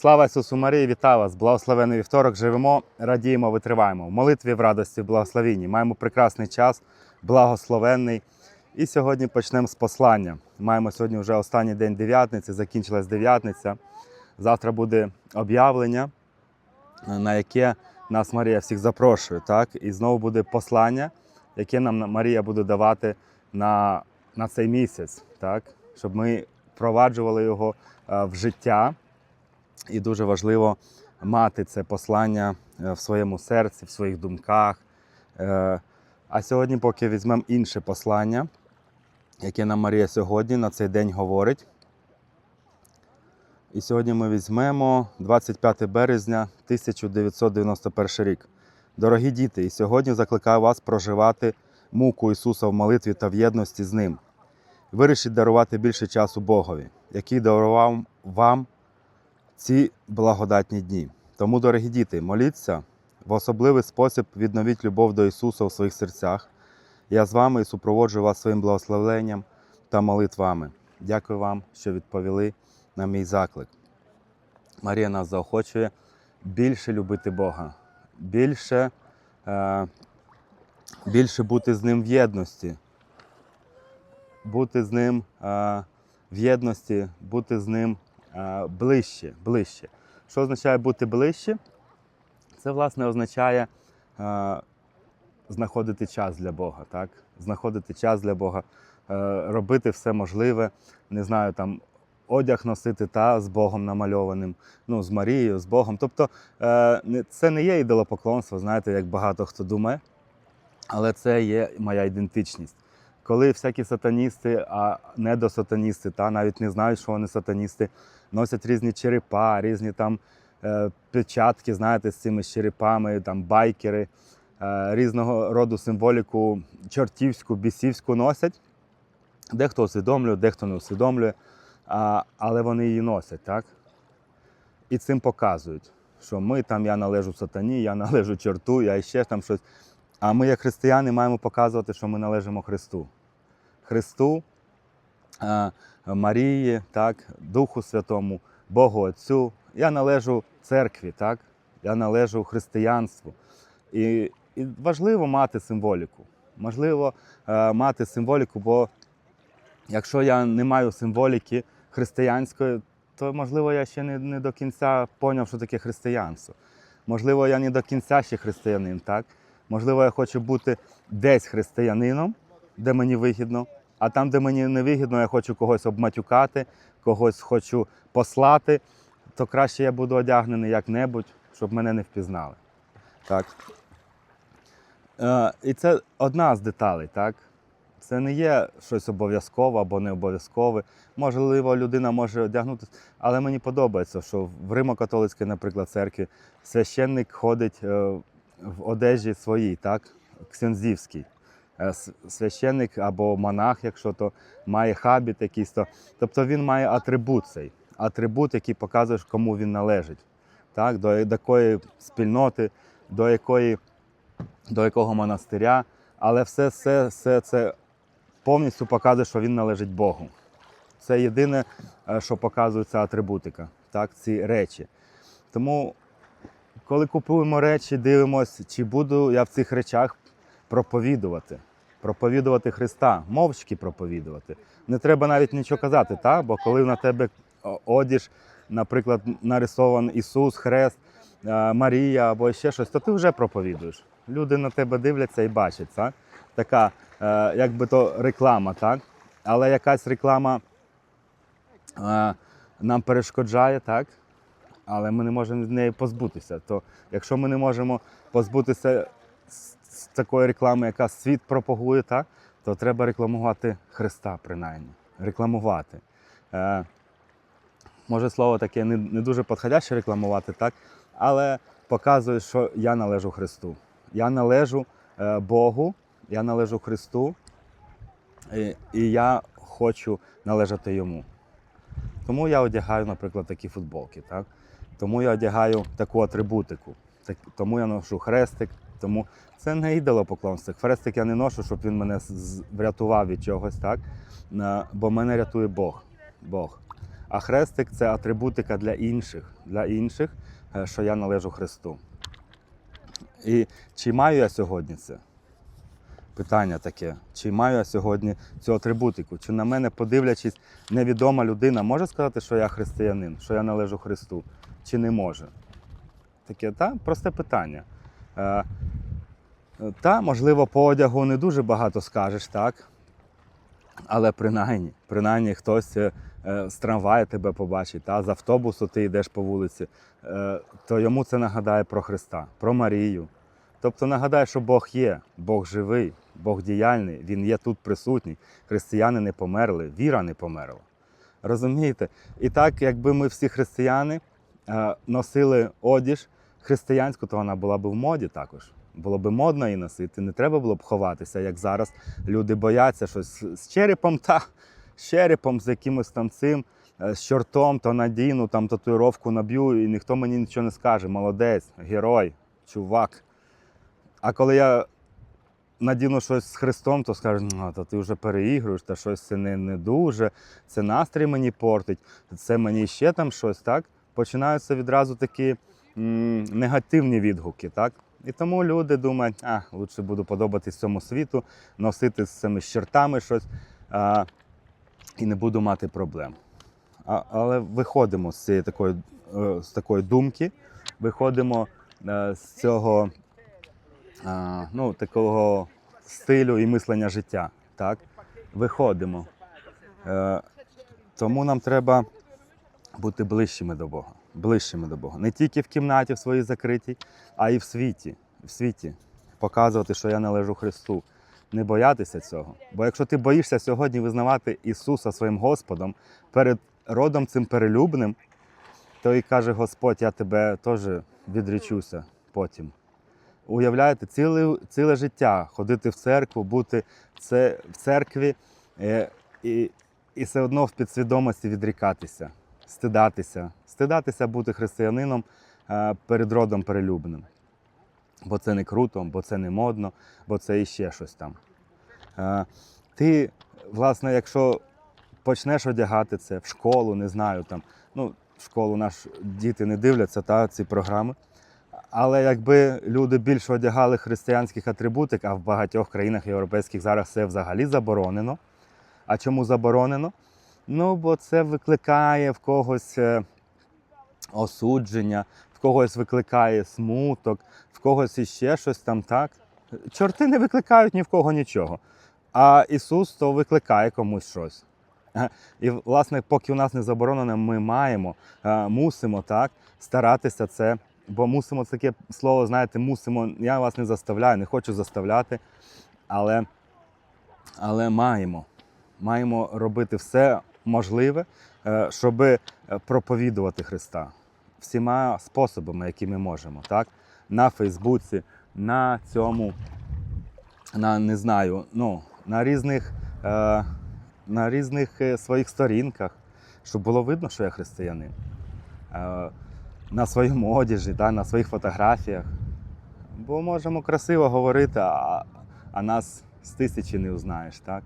Слава Ісусу Марії, вітаю вас! Благословений вівторок. Живемо, радіємо, витриваємо. В молитві, в радості, в благословенні. Маємо прекрасний час, благословенний. І сьогодні почнемо з послання. Маємо сьогодні вже останній день дев'ятниці, закінчилась дев'ятниця. Завтра буде об'явлення, на яке нас Марія всіх запрошує. Так? І знову буде послання, яке нам Марія буде давати на, на цей місяць, так? щоб ми впроваджували його е, в життя. І дуже важливо мати це послання е, в своєму серці, в своїх думках. Е, А сьогодні, поки візьмемо інше послання, яке нам Марія сьогодні на цей день говорить. І сьогодні ми візьмемо 25 березня 1991 рік. Дорогі діти, і сьогодні закликаю вас проживати муку Ісуса в молитві та в єдності з Ним. Вирішіть дарувати більше часу Богові, який дарував вам ці благодатні дні. Тому, дорогі діти, моліться в особливий спосіб відновіть любов до Ісуса у своїх серцях. Я з вами і супроводжу вас своїм благословенням та молитвами. Дякую вам, що відповіли на мій заклик. Марія нас заохочує більше любити Бога, більше, е, більше бути з Ним в єдності, бути з Ним е, в єдності, бути з Ним ближче, ближче. Що означає бути ближче? Це, власне, означає знаходити час для Бога, так? знаходити час для Бога, робити все можливе, не знаю, там одяг носити та з Богом намальованим, ну, з Марією, з Богом. Тобто е, це не є ідолопоклонство, знаєте, як багато хто думає, але це є моя ідентичність. Коли всякі сатаністи, а недосатаністи, та навіть не знають, що вони сатаністи, носять різні черепа, різні там е, печатки, знаєте, з цими черепами, там байкери, е, різного роду символіку чортівську, бісівську носять. Дехто усвідомлює, дехто не усвідомлює, а, але вони її носять, так? І цим показують, що ми там, я належу сатані, я належу чорту, я ще там щось. А ми, як християни, маємо показувати, що ми належимо Христу. Христу, е, Марії, так, Духу Святому, Богу Отцю. Я належу церкві, так? я належу християнству. І, і важливо мати символіку. Можливо е, мати символіку, бо якщо я не маю символіки християнської, то можливо я ще не, не до кінця поняв, що таке християнство. Можливо, я не до кінця ще християнин, так? Можливо, я хочу бути десь християнином, де мені вигідно, а там, де мені не вигідно, я хочу когось обматюкати, когось хочу послати, то краще я буду одягнений як-небудь, щоб мене не впізнали. Так. Е, і це одна з деталей, так? Це не є щось обов'язкове або не обов'язкове. Можливо, людина може одягнутися, але мені подобається, що в Римо-католицькій, наприклад, церкві священник ходить е, в одежі своїй, так? Ксензівській. Е, Священник або монах, якщо то має хабіт якийсь, то тобто він має атрибут цей, атрибут, який показує, кому він належить, так? До, якої спільноти, до якої, до якого монастиря. Але все, все, все це повністю показує, що він належить Богу. Це єдине, е, що показує ця атрибутика, так, ці речі. Тому, коли купуємо речі, дивимося, чи буду я в цих речах проповідувати, проповідувати Христа, мовчки проповідувати. Не треба навіть нічого казати, так? бо коли на тебе одіж, наприклад, нарисований Ісус, Хрест, е, Марія або ще щось, то ти вже проповідуєш. Люди на тебе дивляться і бачать. Так? Така, е, якби то реклама, так? Але якась реклама е, нам перешкоджає, так? але ми не можемо від неї позбутися. То якщо ми не можемо позбутися такої реклами, яка світ пропагує, так? то треба рекламувати Христа, принаймні. Рекламувати. Е, може, слово таке не, не дуже підходяще рекламувати, так? але показує, що я належу Христу. Я належу е, Богу, я належу Христу, і, і я хочу належати йому. Тому я одягаю, наприклад, такі футболки. Так? Тому я одягаю таку атрибутику. Так, тому я ношу хрестик. Тому це не ідолопоклонство. Хрестик я не ношу, щоб він мене врятував від чогось, так? Бо мене рятує Бог. Бог. А хрестик це атрибутика для інших, для інших, е, що я належу Христу. І чи маю я сьогодні це? Питання таке: чи маю я сьогодні цю атрибутику? Чи на мене, подивлячись, невідома людина може сказати, що я християнин, що я належу Христу, чи не може? Таке, та, просте питання. Е, та, можливо, по одягу не дуже багато скажеш, так? Але принаймні, принаймні хтось е, е, з трамвая тебе побачить, та, з автобусу ти йдеш по вулиці, то йому це нагадає про Христа, про Марію. Тобто нагадає, що Бог є, Бог живий, Бог діяльний, Він є тут присутній. Християни не померли, віра не померла. Розумієте? І так, якби ми всі християни носили одіж християнську, то вона була б в моді також. Було б модно її носити, не треба було б ховатися, як зараз люди бояться щось з черепом, та з черепом, з якимось там цим, е, з чортом, то надіну, там татуїровку наб'ю, і ніхто мені нічого не скаже. Молодець, герой, чувак. А коли я надіну щось з Христом, то скажуть, ну, то ти вже переігруєш, та щось це не, не дуже, це настрій мені портить, це мені ще там щось, так? Починаються відразу такі негативні відгуки, так? І тому люди думають, а, лучше буду подобатись цьому світу, носити з цими чертами щось а, і не буду мати проблем. А, але виходимо з цієї такої, е, з такої думки, виходимо е, з цього а, ну, такого стилю і мислення життя. Так? Виходимо. Е, тому нам треба бути ближчими до Бога. Ближчими до Бога. Не тільки в кімнаті в своїй закритій, а і в світі. В світі. Показувати, що я належу Христу. Не боятися цього. Бо якщо ти боїшся сьогодні визнавати Ісуса своїм Господом перед родом цим перелюбним, то і каже Господь, я тебе теж відречуся потім. Уявляєте, ціле, ціле життя ходити в церкву, бути це, в церкві е, і, і все одно в підсвідомості відрікатися, стидатися, стидатися бути християнином е, перед родом перелюбним. Бо це не круто, бо це не модно, бо це іще щось там. Е, ти, власне, якщо почнеш одягати це в школу, не знаю, там, ну, в школу наш діти не дивляться та, ці програми. Але якби люди більше одягали християнських атрибутик, а в багатьох країнах європейських зараз це взагалі заборонено. А чому заборонено? Ну, бо це викликає в когось е, осудження, в когось викликає смуток, в когось іще щось там так. Чорти не викликають ні в кого нічого. А Ісус то викликає комусь щось. І, власне, поки у нас не заборонено, ми маємо, е, мусимо так старатися це бо мусимо таке слово, знаєте, мусимо. Я вас не заставляю, не хочу заставляти, але, але маємо. Маємо робити все можливе, е, щоб проповідувати Христа всіма способами, які ми можемо. Так? На Фейсбуці, на цьому, на не знаю, ну, на різних, е, на різних е, своїх сторінках, щоб було видно, що я християнин. Е, на своєму одязі, да, на своїх фотографіях. Бо можемо красиво говорити, а, а нас з тисячі не узнаєш, так?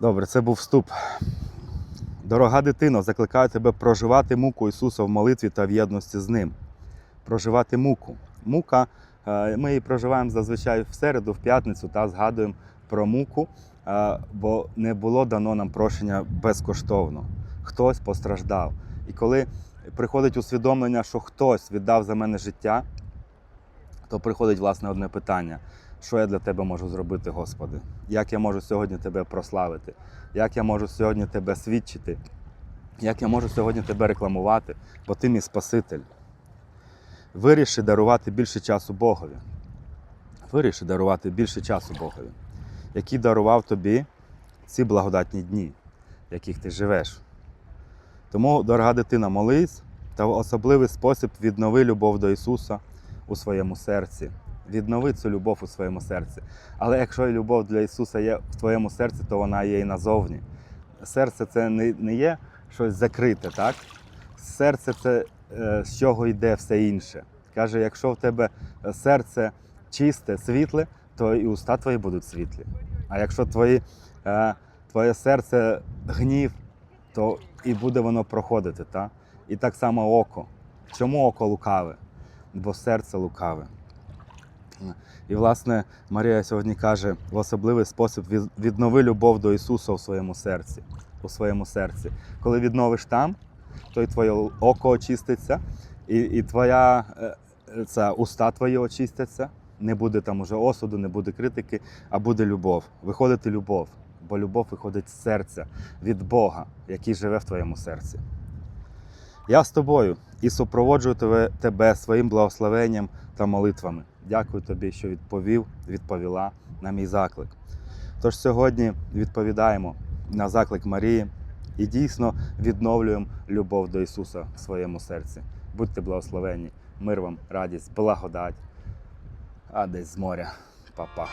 Добре, це був вступ. Дорога дитино, закликаю тебе проживати муку Ісуса в молитві та в єдності з Ним. Проживати муку. Мука, е, ми її проживаємо зазвичай в середу, в п'ятницю та згадуємо про муку, е, бо не було дано нам прощення безкоштовно. Хтось постраждав. І коли приходить усвідомлення, що хтось віддав за мене життя, то приходить власне одне питання: що я для тебе можу зробити, Господи? Як я можу сьогодні тебе прославити? Як я можу сьогодні тебе свідчити? Як я можу сьогодні тебе рекламувати? Бо ти мій Спаситель. Виріши дарувати більше часу Богові. Виріши дарувати більше часу Богові, який дарував тобі ці благодатні дні, в яких ти живеш. Тому, дорога дитина, молись та в особливий спосіб віднови любов до Ісуса у своєму серці. Віднови цю любов у своєму серці. Але якщо любов для Ісуса є в твоєму серці, то вона є і назовні. Серце це не, є щось закрите, так? Серце це е, з чого йде все інше. Каже, якщо в тебе серце чисте, світле, то і уста твої будуть світлі. А якщо твої, е, твоє серце гнів, то і буде воно проходити. Та? І так само око. Чому око лукаве? Бо серце лукаве. І, власне, Марія сьогодні каже в особливий спосіб віднови любов до Ісуса у своєму серці. У своєму серці. Коли відновиш там, то і твоє око очиститься, і, і твоя е, е, ця, уста твої очистяться. Не буде там уже осуду, не буде критики, а буде любов. Виходити любов, бо любов виходить з серця від Бога, який живе в твоєму серці. Я з тобою і супроводжую тебе своїм благословенням та молитвами. Дякую тобі, що відповів, відповіла на мій заклик. Тож сьогодні відповідаємо на заклик Марії і дійсно відновлюємо любов до Ісуса в своєму серці. Будьте благословенні, мир вам, радість, благодать, а десь з моря, Па-па.